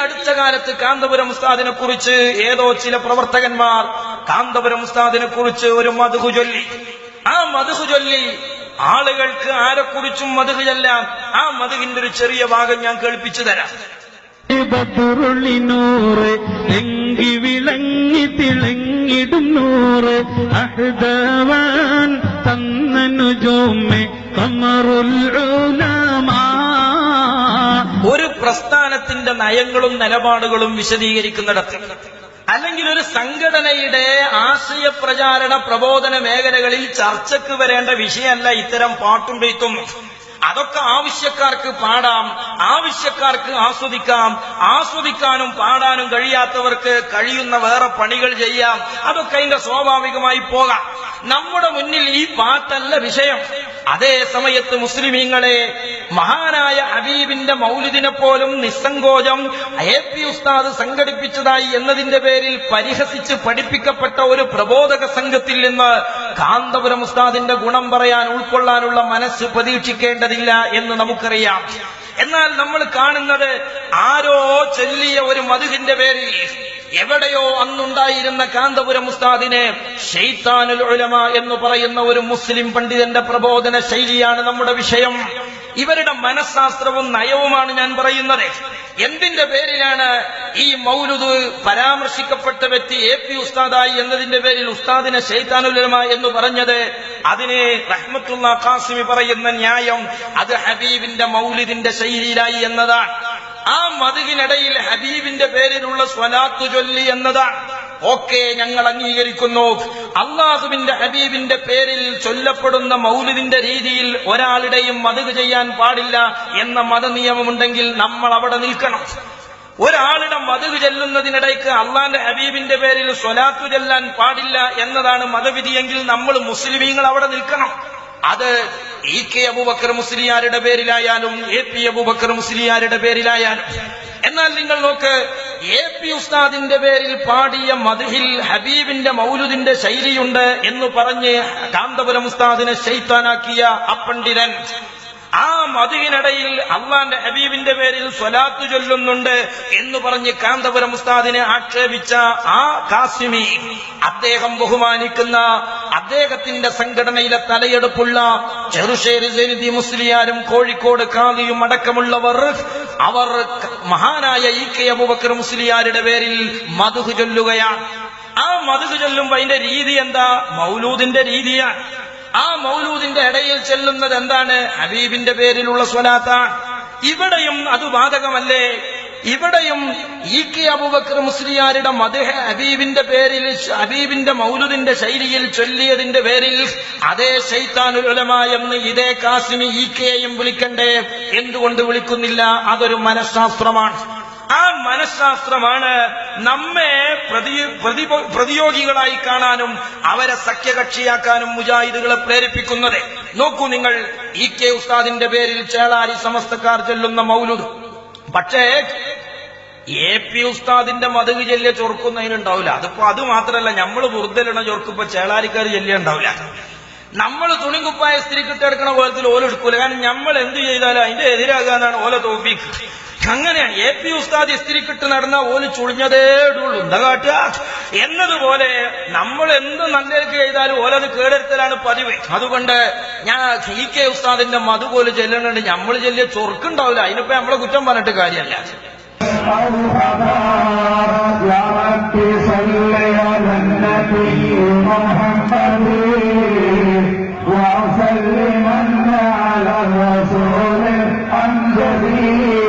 അടുത്ത കാലത്ത് കാന്തപുരം ഉസ്താദിനെ കുറിച്ച് ഏതോ ചില പ്രവർത്തകന്മാർ കാന്തപുരം ഉസ്താദിനെ കുറിച്ച് ഒരു മധുഹു ചൊല്ലി. ആ മധുഹു ചൊല്ലി ആളുകൾക്ക് ആരെക്കുറിച്ചും മധുഹു ചെല്ലാൻ ആ മധുഹിന്റെ ഒരു ചെറിയ ഭാഗം ഞാൻ കേൾപ്പിച്ചു തരാം. ബദറുള്ളി നൂറ് എങ്കി വിളങ്ങി തിളങ്ങിടും നൂറ്. അഹ്ദവാൻ തന്നനു ജോമെ കമറുൽ ഉലമാ പ്രസ്ഥാനത്തിന്റെ നയങ്ങളും നിലപാടുകളും വിശദീകരിക്കുന്നിടത്ത് അല്ലെങ്കിൽ ഒരു സംഘടനയുടെ ആശയപ്രചാരണ പ്രബോധന മേഖലകളിൽ ചർച്ചയ്ക്ക് വരേണ്ട വിഷയമല്ല ഇത്തരം പാട്ടും പെയ്ത്തും അതൊക്കെ ആവശ്യക്കാർക്ക് പാടാം ആവശ്യക്കാർക്ക് ആസ്വദിക്കാം ആസ്വദിക്കാനും പാടാനും കഴിയാത്തവർക്ക് കഴിയുന്ന വേറെ പണികൾ ചെയ്യാം. അതൊക്കെ അതിന്റെ സ്വാഭാവികമായി പോകാം. നമ്മുടെ മുന്നിൽ ഈ പാട്ടല്ല വിഷയം. അതേ സമയത്ത് മുസ്ലിമീങ്ങളെ മഹാനായ ഹബീബിന്റെ മൗലിദിനെ പോലും നിസ്സങ്കോചം എ പി ഉസ്താദ് സംഘടിപ്പിച്ചതായി എന്നതിന്റെ പേരിൽ പരിഹസിച്ച് പഠിപ്പിക്കപ്പെട്ട ഒരു പ്രബോധക സംഘത്തിൽ നിന്ന് കാന്തപുരം ഉസ്താദിന്റെ ഗുണം പറയാൻ ഉൾക്കൊള്ളാനുള്ള മനസ്സ് പ്രതീക്ഷിക്കേണ്ടതില്ല എന്ന് നമുക്കറിയാം. എന്നാൽ നമ്മൾ കാണുന്നത് ആരോ ചൊല്ലിയ ഒരു മധുവിന്റെ പേരിൽ എവിടെയോ അന്നുണ്ടായിരുന്ന കാന്തപുരം ഉസ്താദിനെ ഷെയ്ത്താനുൽ ഉലമ എന്ന് പറയുന്ന ഒരു മുസ്ലിം പണ്ഡിതന്റെ പ്രബോധന ശൈലിയാണ് നമ്മുടെ വിഷയം. ഇവരുടെ മനഃശാസ്ത്രവും നയവുമാണ് ഞാൻ പറയുന്നത്. എന്തിന്റെ പേരിലാണ് ഈ മൗലുദ് പരാമർശിക്കപ്പെട്ട വ്യക്തി എ പി ഉസ്താദായി എന്നതിന്റെ പേരിൽ ഉസ്താദിനെ ഷെയ്ത്താനുൽ ഉലമ എന്ന് പറഞ്ഞത്? അതിനെ റഹ്മത്തുള്ള ഖാസിമി പറയുന്ന ന്യായം അത് ഹബീബിന്റെ മൗലിദിന്റെ ശൈലിയിലായി എന്നതാണ്. ആ മതികിനിടയിൽ ഹബീബിന്റെ പേരിലുള്ള സ്വലാത്തു ചൊല്ലി എന്നതാണ് ഓക്കെ ഞങ്ങൾ അംഗീകരിക്കുന്നു. അള്ളാഹുവിന്റെ ഹബീബിന്റെ പേരിൽ ചൊല്ലപ്പെടുന്ന മൗലിദിന്റെ രീതിയിൽ ഒരാളുടെയും മതുക് ചെയ്യാൻ പാടില്ല എന്ന മതനിയമമുണ്ടെങ്കിൽ നമ്മൾ അവിടെ നിൽക്കണം. ഒരാളുടെ മതുക് ചെല്ലുന്നതിനിടയ്ക്ക് അള്ളാന്റെ ഹബീബിന്റെ പേരിൽ സ്വലാത്തു ചെല്ലാൻ പാടില്ല എന്നതാണ് മതവിധിയെങ്കിൽ നമ്മൾ മുസ്ലിമീങ്ങൾ അവിടെ നിൽക്കണം. അത് ഇ കെ അബൂബക്കർ മുസ്ലിയാരുടെ പേരിലായാലും എ പി അബൂബക്കർ മുസ്ലിയാരുടെ പേരിലായാലും. എന്നാൽ നിങ്ങൾ നോക്ക് എ പി ഉസ്താദിന്റെ പേരിൽ പാടിയ മധുഹിൽ ഹബീബിന്റെ മൗലുദിന്റെ ശൈലിയുണ്ട് എന്ന് പറഞ്ഞ് കാന്തപുരം ഉസ്താദിനെ ശൈത്താനാക്കിയ അപ്പണ്ഡിതൻ ആ മധുവിനിടയിൽ അള്ളാന്റെ ഹബീബിന്റെ പേരിൽ സ്വലാത്തു ചൊല്ലുന്നുണ്ട് എന്ന് പറഞ്ഞ് കാന്തപുരം ഉസ്താദിനെ ആക്ഷേപിച്ച ആ കാസിമി അദ്ദേഹം ബഹുമാനിക്കുന്ന അദ്ദേഹത്തിന്റെ സംഘടനയിലെ തലയെടുപ്പുള്ള ചെറുശ്ശേരി ജനിതി മുസ്ലിയാരും കോഴിക്കോട് കാതിയും അടക്കമുള്ളവർ അവർ മഹാനായ ഇ കെ അബുബക്കർ മുസ്ലിയാരുടെ പേരിൽ മധു ചൊല്ലുകയാണ്. ആ മധു ചൊല്ലുമ്പോ അതിന്റെ രീതി എന്താ? മൗലൂദിന്റെ രീതിയാണ്. ആ മൗലൂദിന്റെ ഇടയിൽ ചെല്ലുന്നത് എന്താണ്? ഹബീബിന്റെ പേരിലുള്ള സ്വലാത്താണ്. ഇവിടെയും അത് ബാധകമല്ലേ? ഇവിടെയും ഇ കെ അബുബക്കർ മുസ്ലിയാരുടെ മദേഹ ഹബീബിന്റെ പേരിൽ ഹബീബിന്റെ മൗലുദിന്റെ ശൈലിയിൽ ചൊല്ലിയതിന്റെ പേരിൽ അതേ ശൈത്താനുലമ എന്ന് ഇതേ കാസിമി ഇ കെയും വിളിക്കണ്ടേ എന്തുകൊണ്ട് വിളിക്കുന്നില്ല? അതൊരു മനഃശാസ്ത്രമാണ്. ആ മനഃശാസ്ത്രമാണ് നമ്മെ പ്രതി പ്രതി പ്രതിയോഗികളായി കാണാനും അവരെ സഖ്യകക്ഷിയാക്കാനും മുജാഹിദുകളെ പ്രേരിപ്പിക്കുന്നത്. നോക്കൂ നിങ്ങൾ ഇ കെ ഉസ്താദിന്റെ പേരിൽ ചേളാരി സമസ്തക്കാർ ചൊല്ലുന്ന മൗലുദ്. പക്ഷേ എ പി ഉസ്താദിന്റെ മതക് ചെല്ലിയ ചൊറുക്കുന്നതിനുണ്ടാവില്ല അതിപ്പോ അത് മാത്രമല്ല നമ്മൾ ബുർദലിട ചൊറുക്കിപ്പോ ചേളാരിക്കാർ ചെല്ലിയ ഉണ്ടാവില്ല. നമ്മൾ തുണിക്കുപ്പായ സ്ത്രീ കിട്ടെടുക്കണ പോലത്തിൽ ഓല എടുക്കൂല. കാരണം നമ്മൾ എന്ത് ചെയ്താലും അതിന്റെ എതിരാകാന്നാണ് ഓല തോപ്പിക്ക് അങ്ങനെയാണ്. എ പി ഉസ്താദ് ഇസ്തിരിക്കിട്ട് നടന്ന ഓൽ ചുളിഞ്ഞതേ ഉള്ളൂ എന്താ കാട്ടുക? എന്നതുപോലെ നമ്മൾ എന്ത് നല്ലതൊക്കെ ചെയ്താലും ഓലത് കേടെടുത്തലാണ് പതിവ്. അതുകൊണ്ട് ഞാൻ ഇ കെ ഉസ്താദിന്റെ മധു പോലെ ചെല്ലണുണ്ട്. നമ്മൾ ചെല്ലിയ ചൊറുക്കുണ്ടാവില്ല. അതിനിപ്പോ നമ്മളെ കുറ്റം പറഞ്ഞിട്ട് കാര്യമല്ല أو حضارة يا رب صل على النبي محمد وسلمنا على الرسول الأمجد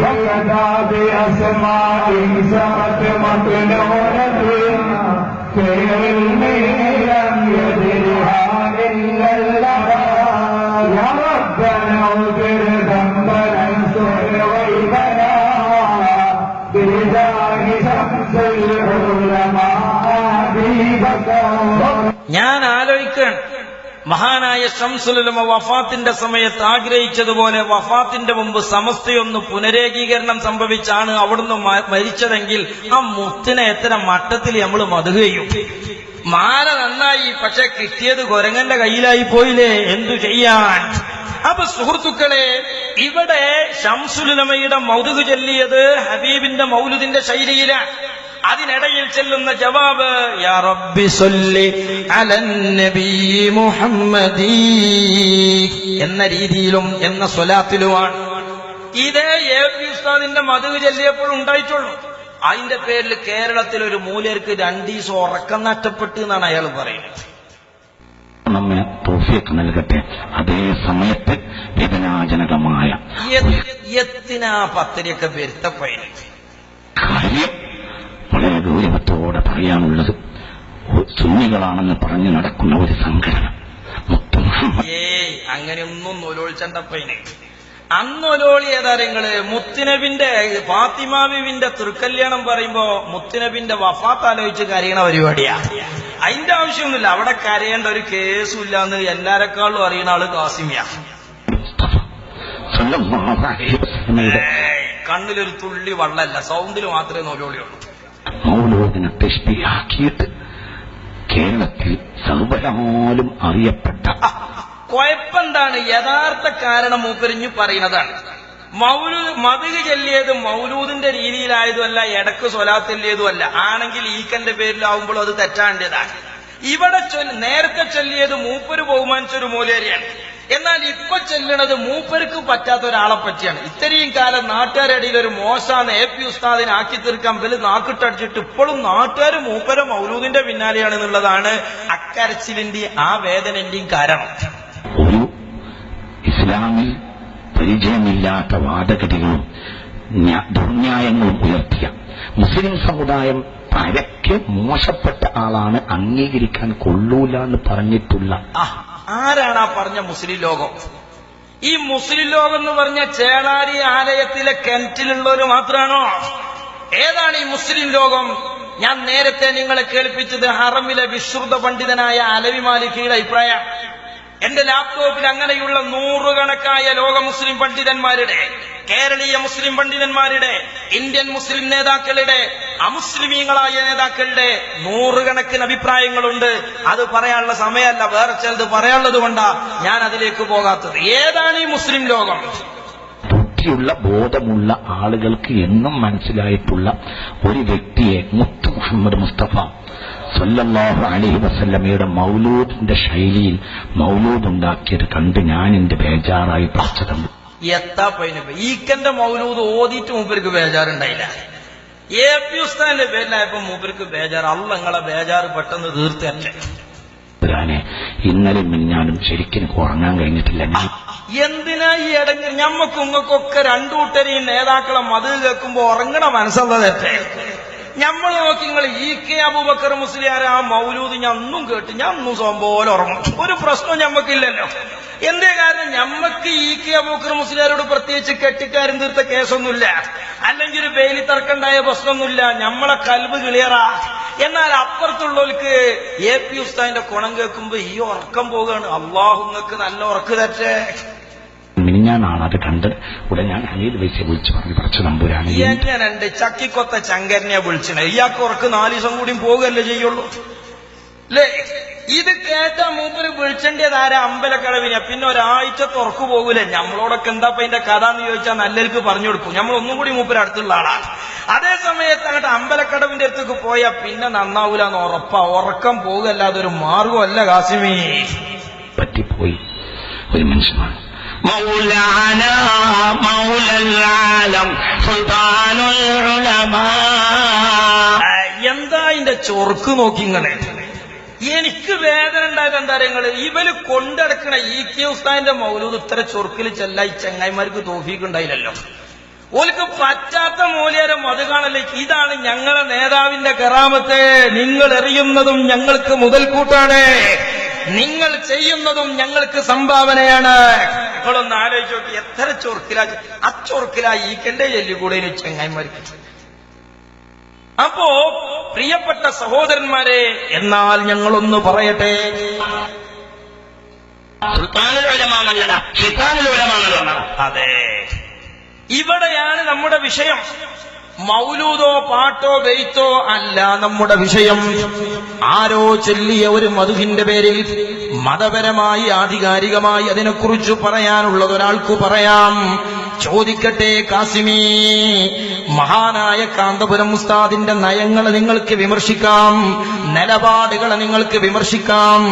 وكذا بأسماء سبت مطلوب ഞാൻ ആലോചിക്കുകയാണ്. മഹാനായ ഷംസുലമ വഫാത്തിന്റെ സമയത്ത് ആഗ്രഹിച്ചതുപോലെ വഫാത്തിന്റെ മുമ്പ് സമസ്തയൊന്ന് പുനരേകീകരണം സംഭവിച്ചാണ് അവിടുന്ന് മരിച്ചതെങ്കിൽ ആ മുത്തിനെ എത്ര മട്ടത്തിൽ നമ്മൾ മതുകയും മാല നന്നായി പക്ഷെ കിട്ടിയത് കൊരങ്ങന്റെ കയ്യിലായി പോയില്ലേ? എന്തു ചെയ്യാൻ? അപ്പൊ സുഹൃത്തുക്കളെ ഇവിടെ ഷംസുലുലമയുടെ മൗതുക് ചൊല്ലിയത് ഹബീബിന്റെ മൗലുദിന്റെ ശൈലിയിലാണ്. അതിനിടയിൽ ചെല്ലുന്ന ജവാബ് യാ റബ്ബി സൊല്ലി അലൻ നബി മുഹമ്മദീ എന്ന രീതിയിലും എന്ന സ്വലാത്തിലുമാണ്. ഇതേ എ പി ഉസ്താദിന്റെ മധു ചെല്ലിയപ്പോൾ ഉണ്ടായിട്ടുള്ളൂ. അതിന്റെ പേരിൽ കേരളത്തിൽ ഒരു മൂലർക്ക് രണ്ടീസം ഉറക്കം നഷ്ടപ്പെട്ടു എന്നാണ് അയാൾ പറയുന്നത്. നമ്മെ തോഫിയൊക്കെ നൽകട്ടെ. അതേ സമയത്ത് വേദനാജനകമായ എത്തിനാ പത്തിരിയൊക്കെ വരുത്തപ്പയന് കാര്യം ഗൗരവത്തോടെ പറയാനുള്ളത്. സുന്നികളാണെന്ന് പറഞ്ഞു നടക്കുന്ന ഒരു സംഘടന. മൊത്തം അങ്ങനെ ഒന്നും നൊലോളിച്ചണ്ടപ്പയന് അന്നൊലോളി ഏതാരങ്ങൾ മുത്തുനബിന്റെ ഫാത്തിമാവിന്റെ തൃക്കല്യാണം പറയുമ്പോ മുത്തുനബിന്റെ വഫാത്ത് ആലോചിച്ച് കരയണ പരിപാടിയാ. അതിന്റെ ആവശ്യമൊന്നുമില്ല. അവിടെ കരയേണ്ട ഒരു കേസും ഇല്ലാന്ന് എല്ലാരെക്കാളും അറിയണ ആൾ കാസിമിയ. കണ്ണിലൊരു തുള്ളി വള്ളല്ല. സൗണ്ടിൽ മാത്രമേ നൊലോളിയുള്ളൂ മൗലോദിനെ തെഷ്ടിയാക്കിയിട്ട് കേരളത്തിൽ സർവരാലും അറിയപ്പെട്ട കുഴപ്പെന്താണ് യഥാർത്ഥ കാരണം മൂപ്പരിഞ്ഞു പറയുന്നതാണ്. മൗലൂ മതിക ചെല്ലിയത് മൗലൂദിന്റെ രീതിയിലായതുമല്ല എടക്ക് സ്വലാത്തല്ലിയതുമല്ല ആണെങ്കിൽ ഈക്കന്റെ പേരിലാവുമ്പോൾ അത് തെറ്റാണ്ടതാണ് ഇവിടെ നേരത്തെ ചൊല്ലിയത് മൂപ്പര് ബഹുമാനിച്ചൊരു മൂലേരിയാണ് എന്നാൽ ഇപ്പൊ ചെല്ലണത് മൂപ്പർക്ക് പറ്റാത്ത ഒരാളെ പറ്റിയാണ്. ഇത്രയും കാലം നാട്ടുകാരുടെ ഇടയിൽ ഒരു മോശാന്ന് എ പി ഉസ്താദിനെ ആക്കി തീർക്കാൻ വൽ നാക്കിട്ടടിച്ചിട്ട് ഇപ്പോഴും നാട്ടുകാർ മൂപ്പര മൗലൂദിന്റെ പിന്നാലെയാണ് എന്നുള്ളതാണ് അക്കരച്ചിലിന്റെയും ആ വേദനന്റെയും കാരണം. ഒരു ഇസ്ലാമിൽ പരിചയമില്ലാത്ത വാദഗതികളും ന്യാ- ദുർന്യായങ്ങളും ഉയർത്തിയ മുസ്ലിം സമുദായം പരക്കെ മോശപ്പെട്ട ആളാണ് അംഗീകരിക്കാൻ കൊള്ളൂല എന്ന് പറഞ്ഞിട്ടുള്ള ആ, ആരാണ് ആ പറഞ്ഞ മുസ്ലിം ലോകം? ഈ മുസ്ലിം ലോകം എന്ന് പറഞ്ഞ ചേളാരി ആലയത്തിലെ കിണറ്റിലുള്ളവര് മാത്രമാണോ ഏതാണ് ഈ മുസ്ലിം ലോകം? ഞാൻ നേരത്തെ നിങ്ങളെ കേൾപ്പിച്ചത് ഹറമിലെ വിശ്രുത പണ്ഡിതനായ അലവി മാലിക്കിയുടെ അഭിപ്രായം. എന്റെ ലാപ്ടോപ്പിൽ അങ്ങനെയുള്ള നൂറുകണക്കായ ലോക മുസ്ലിം പണ്ഡിതന്മാരുടെ കേരളീയ മുസ്ലിം പണ്ഡിതന്മാരുടെ ഇന്ത്യൻ മുസ്ലിം നേതാക്കളുടെ അമുസ്ലിമീങ്ങളായ നേതാക്കളുടെ നൂറുകണക്കിന് അഭിപ്രായങ്ങളുണ്ട്. അത് പറയാനുള്ള സമയമല്ല. വേറെ ചിലത് പറയാനുള്ളത് കൊണ്ടാ ഞാൻ അതിലേക്ക് പോകാത്തത്. ഏതാണ് ഈ മുസ്ലിം ലോകം? ബുദ്ധിയുള്ള ബോധമുള്ള ആളുകൾക്ക് എന്നും മനസ്സിലായിട്ടുള്ള ഒരു വ്യക്തിയെ മുത്തു മുഹമ്മദ് മുസ്തഫ സല്ലല്ലാഹു അലഹി വസല്ലമയുടെ മൗലൂദിന്റെ ശൈലിയിൽ മൗലൂദ് ഉണ്ടാക്കിയത് കണ്ട് ഞാൻ എന്റെ ബേജാറായി. പഠിച്ചതുണ്ട് എത്താ പൈന ഈക്കന്റെ മൗലൂദ് ഓതിയിട്ട് മുമ്പേക്ക് ബേജാറുണ്ടായില്ല. എ പി ഉസ്താന്റെ പേരിലായപ്പോ മൂപ്പർക്ക് ബേജാർ അല്ല നിങ്ങളെ ബേജാറ് പെട്ടെന്ന് തീർത്തല്ലേ? ഇന്നലെ മിനിഞ്ഞാലും ശരിക്കും ഉറങ്ങാൻ കഴിഞ്ഞിട്ടില്ല. എന്തിനാ ഈ ഇടങ്ങി? ഞമ്മക്കും ഇങ്ങക്കൊക്കെ രണ്ടു കൂട്ടരെയും നേതാക്കളെ മത് കേൾക്കുമ്പോ ഉറങ്ങണ മനസ്സുള്ളതല്ലേ നമ്മൾ നോക്കി നിങ്ങൾ ഇ കെ അബൂബക്കർ മുസ്ലിയാർ ആ മൗലൂദ് ഞാൻ ഒന്നും കേട്ട് ഞാൻ ഒന്നും സംഭവം ഉറങ്ങും. ഒരു പ്രശ്നവും ഞമ്മക്കില്ലല്ലോ. എന്തേ കാരണം? ഞമ്മക്ക് ഇ കെ അബൂബക്കർ മുസ്ലിയാരോട് പ്രത്യേകിച്ച് കെട്ടിക്കാരും തീർത്ത കേസൊന്നുമില്ല. അല്ലെങ്കിൽ ഒരു ബെയിലി തർക്കണ്ടായ പ്രശ്നമൊന്നുമില്ല. ഞമ്മളെ കൽബ് ക്ലിയറാ എന്നാൽ അപ്പുറത്തുള്ളവർക്ക് എ പി ഉസ്താദിന്റെ കുണം കേൾക്കുമ്പോ ഈ ഉറക്കം പോവുകയാണ് അള്ളാഹുങ്ങൾക്ക് നല്ല ഉറക്ക് തരട്ടെ. മിനിഞ്ഞാന്നാണ് അത് കണ്ട് ഉടനെ ഞാൻ ഹമീദ് വൈസെ വിളിച്ചു പറഞ്ഞു. കുറച്ച് നമ്പൂരാണ്. എങ്ങനെയുണ്ട് ചക്കിക്കൊത്ത ചങ്കരനെ വിളിച്ചണേ. ഇയാൾക്ക് ഉറക്ക് നാല് ദിവസം കൂടി പോകുകയല്ലേ ചെയ്യുള്ളൂ? അല്ലേ ഇത് കേട്ട മൂപ്പര് വിളിച്ചേണ്ടത് ആരാ? അമ്പലക്കടവിനെ. പിന്നെ ഒരാഴ്ച തുറക്കു പോകൂലേ? നമ്മളോടൊക്കെ എന്താ ഇതിന്റെ കഥ എന്ന് ചോദിച്ചാൽ നല്ലവർക്ക് പറഞ്ഞു കൊടുക്കും. നമ്മൾ ഒന്നും കൂടി മൂപ്പര് അടുത്തുള്ള ആളാണ് അതേ സമയത്ത് അങ്ങോട്ട് അമ്പലക്കടവിന്റെ അടുത്തേക്ക് പോയാ പിന്നെ നന്നാവൂലെന്ന് ഉറപ്പാ. ഉറക്കം പോകുകയല്ലാതെ ഒരു മാർഗമല്ല കാസിമേ. പറ്റിപ്പോയി. ഒരു മനുഷ്യനാണ്. സുൽത്താനുൽ ഉലമാ. എന്താ ഇന്റെ ചൊർക്ക് നോക്കി ഇങ്ങനെ? എനിക്ക് വേദന ഉണ്ടായത് എന്താ നിങ്ങൾ ഇവർ കൊണ്ടടക്കണ ഇ കെ ഉസ്താന്റെ മൗലൂദ് ഇത്ര ചൊറുക്കിൽ ചെല്ല ഈ ചങ്ങായിമാർക്ക് തോഫിക്ക് ഉണ്ടായില്ലല്ലോ. ഓൽക്ക് പറ്റാത്ത മൂല്യരം അത് കാണല്ലേ? ഇതാണ് ഞങ്ങളെ നേതാവിന്റെ കറാമത്തെ. നിങ്ങൾ എറിയുന്നതും ഞങ്ങൾക്ക് മുതൽക്കൂട്ടാണ്. നിങ്ങൾ ചെയ്യുന്നതും ഞങ്ങൾക്ക് സംഭാവനയാണ്. നിങ്ങളൊന്ന് ആലോചിച്ച് നോക്കി എത്ര ചൊറുക്കിലാ ആ ചൊറുക്കിലാ ചെല്ലുകൂടെ ചെല്ലിക്കൂടെ ചെങ്ങായിമാർക്ക് അപ്പോ പ്രിയപ്പെട്ട സഹോദരന്മാരെ എന്നാൽ ഞങ്ങളൊന്ന് പറയട്ടെ. അതെ. ഇവിടെയാണ് നമ്മുടെ വിഷയം. മൗലൂദോ പാട്ടോ ബെയ്ത്തോ അല്ല നമ്മുടെ വിഷയം. ആരോ ചൊല്ലിയ ഒരു മധുവിന്റെ പേരിൽ മതപരമായി ആധികാരികമായി അതിനെക്കുറിച്ച് പറയാനുള്ളത് ഒരാൾക്ക് പറയാം. ചോദിക്കട്ടെ കാസിമി. മഹാനായ കാന്തപുരം ഉസ്താദിന്റെ നയങ്ങൾ നിങ്ങൾക്ക് വിമർശിക്കാം. നിലപാടുകളെ നിങ്ങൾക്ക് വിമർശിക്കാം.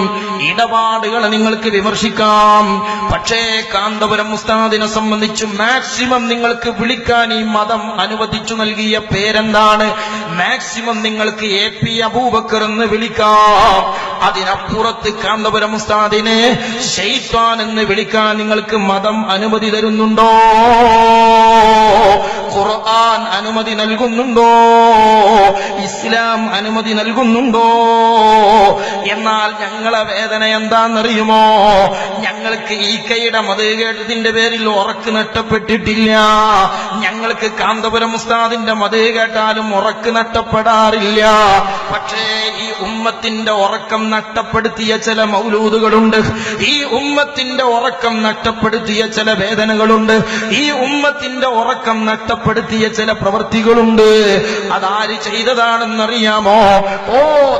ഇടപാടുകളെ നിങ്ങൾക്ക് വിമർശിക്കാം. പക്ഷേ കാന്തപുരം ഉസ്താദിനെ സംബന്ധിച്ച് മാക്സിമം നിങ്ങൾക്ക് വിളിക്കാൻ ഈ മതം അനുവദിച്ചു നൽകിയ പേരെന്താണ്? മാക്സിമം നിങ്ങൾക്ക് എ പി അബൂബക്കർ എന്ന് വിളിക്കാം. അതിനപ്പുറത്ത് കാന്തപുരം ഉസ്താദിനെ ഷെയ്ത്താൻ എന്ന് വിളിക്കാൻ നിങ്ങൾക്ക് മതം അനുമതി തരുന്നുണ്ടോ? 哦。ഖുർആൻ അനുമതി നൽകുന്നുണ്ടോ? ഇസ്ലാം അനുമതി നൽകുന്നുണ്ടോ? എന്നാൽ ഞങ്ങളെ വേദന എന്താണെന്നറിയുമോ? ഞങ്ങൾക്ക് ഈ കൈയുടെ മതേകേട്ടത്തിന്റെ പേരിൽ ഉറക്ക് നഷ്ടപ്പെട്ടിട്ടില്ല. ഞങ്ങൾക്ക് കാന്തപുരം ഉസ്താദിന്റെ മത കേട്ടാലും ഉറക്ക് നഷ്ടപ്പെടാറില്ല. പക്ഷേ ഈ ഉമ്മത്തിന്റെ ഉറക്കം നഷ്ടപ്പെടുത്തിയ ചില മൗലൂദുകളുണ്ട്. ഈ ഉമ്മത്തിന്റെ ഉറക്കം നഷ്ടപ്പെടുത്തിയ ചില വേദനകളുണ്ട്. ഈ ഉമ്മത്തിന്റെ ഉറക്കം നഷ്ടപ്പെടുത്തിയ ചില പ്രവൃത്തികളുണ്ട് അതാര് ചെയ്തതാണെന്നറിയാമോ? ഓ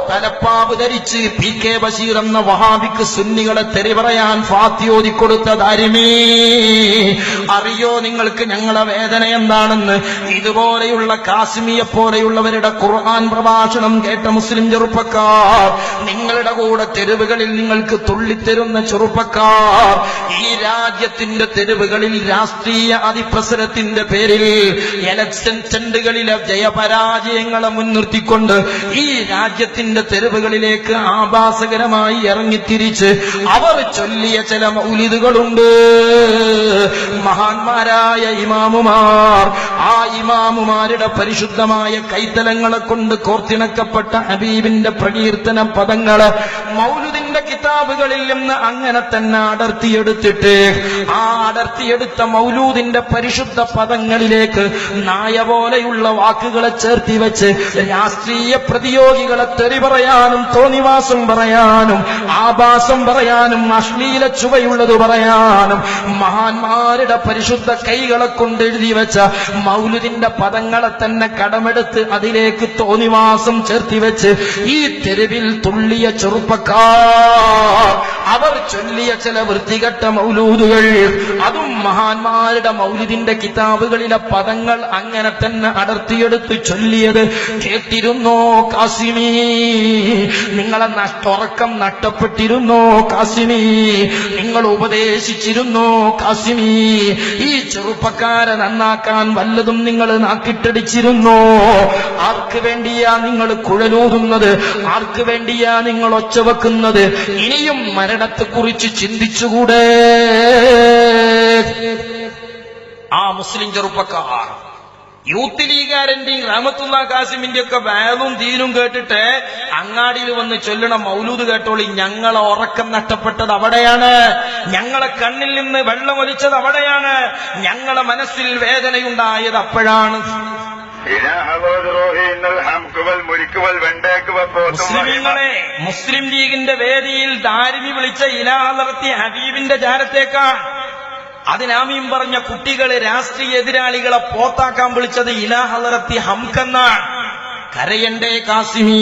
തലപ്പാവ് ധരിച്ച് പി കെ ബഷീർ എന്ന വഹാബിക്ക് സുന്നികളെ തെറി പറയാൻ ഫാത്തിയോതി കൊടുത്ത ദാരിമേ. അറിയോ നിങ്ങൾക്ക് ഞങ്ങളെ വേദന എന്താണെന്ന്? ഇതുപോലെയുള്ള കാശ്മിയെ പോലെയുള്ളവരുടെ ഖുർആൻ പ്രഭാഷണം കേട്ട മുസ്ലിം ചെറുപ്പക്കാർ നിങ്ങളുടെ കൂടെ തെരുവുകളിൽ നിങ്ങൾക്ക് തുള്ളിത്തരുന്ന ചെറുപ്പക്കാർ ഈ രാജ്യത്തിന്റെ തെരുവുകളിൽ രാഷ്ട്രീയ അതിപ്രസരത്തിന്റെ പേരിൽ എലക്ഷൻ ചെണ്ടുകളിലെ ജയപരാജയങ്ങളെ മുൻനിർത്തിക്കൊണ്ട് ഈ രാജ്യത്തിന്റെ തെരുവുകളിലേക്ക് ആഭാസകരമായി ഇറങ്ങിത്തിരിച്ച് അവർ ചൊല്ലിയ ചില മൗലിദുകളുണ്ട്. മഹാന്മാരായ ഇമാമുമാർ ആ ഇമാമുമാരുടെ പരിശുദ്ധമായ കൈത്തലങ്ങളെ കൊണ്ട് കോർത്തിണക്കപ്പെട്ട ഹബീബിന്റെ പ്രകീർത്തന പദങ്ങൾ മൗലുദിന്റെ കിതാബുകളിൽ നിന്ന് അങ്ങനെ തന്നെ അടർത്തിയെടുത്തിട്ട് ആ അടർത്തിയെടുത്ത മൗലൂദിന്റെ പരിശുദ്ധ പദങ്ങളിലേക്ക് നായ പോലെയുള്ള വാക്കുകളെ ചേർത്തി വെച്ച് രാഷ്ട്രീയ പ്രതിയോഗികളെ തെറി പറയാനും തോന്നിവാസം പറയാനും ആഭാസം പറയാനും അശ്ലീല ചുവയുള്ളത് പറയാനും മഹാന്മാരുടെ പരിശുദ്ധ കൈകളെ കൊണ്ട് എഴുതി വെച്ച മൗലുദിന്റെ പദങ്ങളെ തന്നെ കടമെടുത്ത് അതിലേക്ക് തോന്നിവാസം ചേർത്തി വെച്ച് ഈ തെരുവിൽ തുള്ളിയ ചെറുപ്പക്കാർ അവർ ചൊല്ലിയ ചില വൃത്തികെട്ട മൗലൂദുകൾ അതും മഹാന്മാരുടെ മൗലിദിന്റെ കിതാബുകളിലെ പദങ്ങൾ അങ്ങനെ തന്നെ അടർത്തിയെടുത്ത് ചൊല്ലിയത് കേട്ടിരുന്നോ കാസിമി? നിങ്ങളെ നഷ്ടുറക്കം നഷ്ടപ്പെട്ടിരുന്നോ കാസിമി? നിങ്ങൾ ഉപദേശിച്ചിരുന്നോ കാസിമി? ഈ ചെറുപ്പക്കാരെ നന്നാക്കാൻ വല്ലതും നിങ്ങൾ നാക്കിട്ടടിച്ചിരുന്നോ? ആർക്ക് വേണ്ടിയാ നിങ്ങൾ കുഴലൂതുന്നത്? ആർക്ക് വേണ്ടിയാ നിങ്ങൾ ഒച്ച വെക്കുന്നത്? ഇനിയും മരണത്തെക്കുറിച്ച് ചിന്തിച്ചുകൂടെ? മുസ്ലിം ചെറുപ്പക്കാർ. യൂത്ത് ലീഗുകാരന്റെയും റഹമത്തുള്ള കാസിമിന്റെ ഒക്കെ വേദവും ദീനും കേട്ടിട്ട് അങ്ങാടിയിൽ വന്ന് ചൊല്ലണ മൗലൂദ് കേട്ടോളി ഞങ്ങളെ ഉറക്കം നഷ്ടപ്പെട്ടത് അവിടെയാണ്. ഞങ്ങളെ കണ്ണിൽ നിന്ന് വെള്ളം ഒലിച്ചത് അവിടെയാണ്. ഞങ്ങളെ മനസ്സിൽ വേദനയുണ്ടായത് അപ്പോഴാണ്. മുസ്ലിമിങ്ങളെ മുസ്ലിം ലീഗിന്റെ വേദിയിൽ ദാരിമി വിളിച്ച ഇലാഹ നടത്തിയ ഹബീബിന്റെ ചാരത്തേക്കാണ് അതിനാമീം പറഞ്ഞ കുട്ടികളെ രാഷ്ട്രീയ എതിരാളികളെ പോത്താക്കാൻ വിളിച്ചത് ഇലാഹ നടത്തിയ ഹംക്കെന്നാണ് കരയണ്ടേ കാസിമി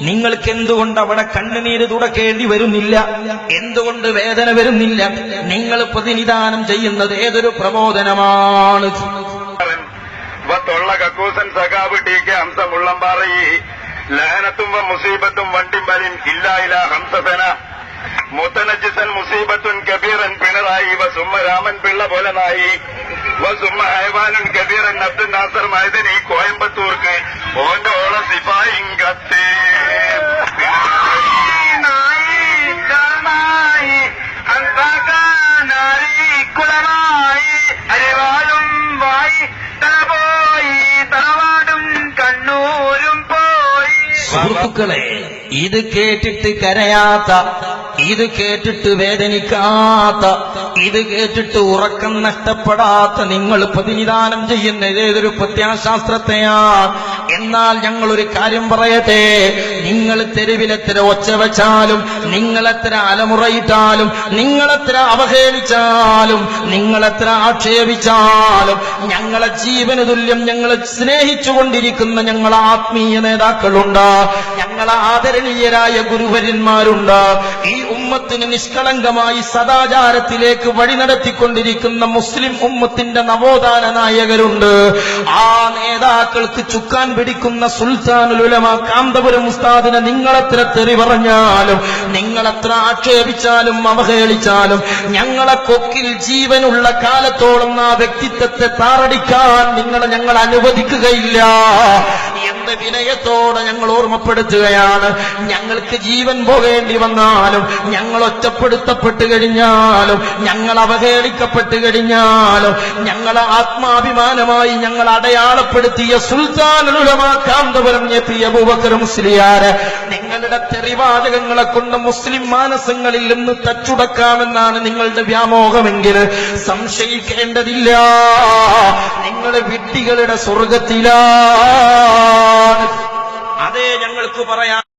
നിങ്ങൾക്ക് എന്തുകൊണ്ട് അവിടെ കണ്ണുനീര് തുടക്കേണ്ടി വരുന്നില്ല? എന്തുകൊണ്ട് വേദന വരുന്നില്ല? നിങ്ങൾ പ്രതിനിധാനം ചെയ്യുന്നത് ഏതൊരു പ്രബോധനമാണ്? കക്കൂസൻ സഖാബ് ടി കെ ഹംസ മുള്ളംപാറയി ലഹനത്തും മുസീബത്തും വണ്ടിമ്പലിൻ ഇല്ലായില്ല ഇല ഹംസസന മുത്തനജിസൻ മുസീബത്തുൻ കബീറൻ പിണറായി വ സുമ്മ രാമൻ പിള്ള പോലനായി വ സുമ്മ ഹൈവാനുൻ കബീറൻ അബ്ദുൽ നാസർ മൈദനി കോയമ്പത്തൂർക്ക് ഓന്റെ ഓള സിപായിം കത്ത്. നായി കുളമായി അരിവാളും വായി തലപോയി തലവാടും കണ്ണൂരും പോയി. സുഹൃത്തുക്കളെ ഇത് കേട്ടിട്ട് കരയാത്ത ഇത് കേട്ടിട്ട് വേദനിക്കാത്ത ഇത് കേട്ടിട്ട് ഉറക്കം നഷ്ടപ്പെടാത്ത നിങ്ങൾ പ്രതിനിധാനം ചെയ്യുന്ന ഏതൊരു പ്രത്യാശാസ്ത്രത്തെയാ എന്നാൽ ഞങ്ങൾ ഒരു കാര്യം പറയട്ടെ. നിങ്ങൾ തെരുവിലെത്ര ഒച്ച വെച്ചാലും നിങ്ങളെത്ര അലമുറയിട്ടാലും നിങ്ങളെത്ര അവഹേളിച്ചാലും നിങ്ങളെത്ര ആക്ഷേപിച്ചാലും ഞങ്ങളെ ജീവന തുല്യം ഞങ്ങളെ സ്നേഹിച്ചുകൊണ്ടിരിക്കുന്ന ഞങ്ങളെ ആത്മീയ നേതാക്കളുണ്ട് ഞങ്ങളെ ആദരണീയരായ ഗുരുവര്യന്മാരുണ്ട്. ഈ ഉമ്മത്തിന് നിഷ്കളങ്കമായി സദാചാരത്തിലേക്ക് വഴി നടത്തിക്കൊണ്ടിരിക്കുന്ന മുസ്ലിം ഉമ്മത്തിന്റെ നവോത്ഥാന നായകരുണ്ട്. ആ നേതാക്കൾക്ക് ചുക്കാൻ പിടിക്കുന്ന സുൽത്താനുൽ ഉലമ കാന്തപുരം ഉസ്താദിനെ നിങ്ങളെത്ര തെറി പറഞ്ഞാലും നിങ്ങളെത്ര ആക്ഷേപിച്ചാലും അവഹേളിച്ചാലും ഞങ്ങളെ കൊക്കിൽ ജീവനുള്ള കാലത്തോളം ആ വ്യക്തിത്വത്തെ താറടിക്കാൻ നിങ്ങളെ ഞങ്ങൾ അനുവദിക്കുകയില്ല. എന്ന വിനയത്തോടെ ഞങ്ങൾ ഓർമ്മപ്പെടുത്തുകയാണ്. ഞങ്ങൾക്ക് ജീവൻ പോകേണ്ടി വന്നാലും ഞങ്ങൾ ഒറ്റപ്പെടുത്തപ്പെട്ട് കഴിഞ്ഞാലും ഞങ്ങൾ അവഹേളിക്കപ്പെട്ട് കഴിഞ്ഞാലും ഞങ്ങളെ ആത്മാഭിമാനമായി ഞങ്ങൾ അടയാളപ്പെടുത്തിയ സുൽത്താനുലമാക്കാന്തപുരം എത്തിയ അബൂബക്കർ മുസ്ലിയാര് നിങ്ങളുടെ തെറിവാചകങ്ങളെ കൊണ്ട് മുസ്ലിം മാനസങ്ങളിൽ നിന്ന് തച്ചുടക്കാമെന്നാണ് നിങ്ങളുടെ വ്യാമോഹമെങ്കിൽ സംശയിക്കേണ്ടതില്ല. നിങ്ങളുടെ വിട്ടികളുടെ സ്വർഗത്തിലാണ് അതേ ഞങ്ങൾക്ക് പറയാം.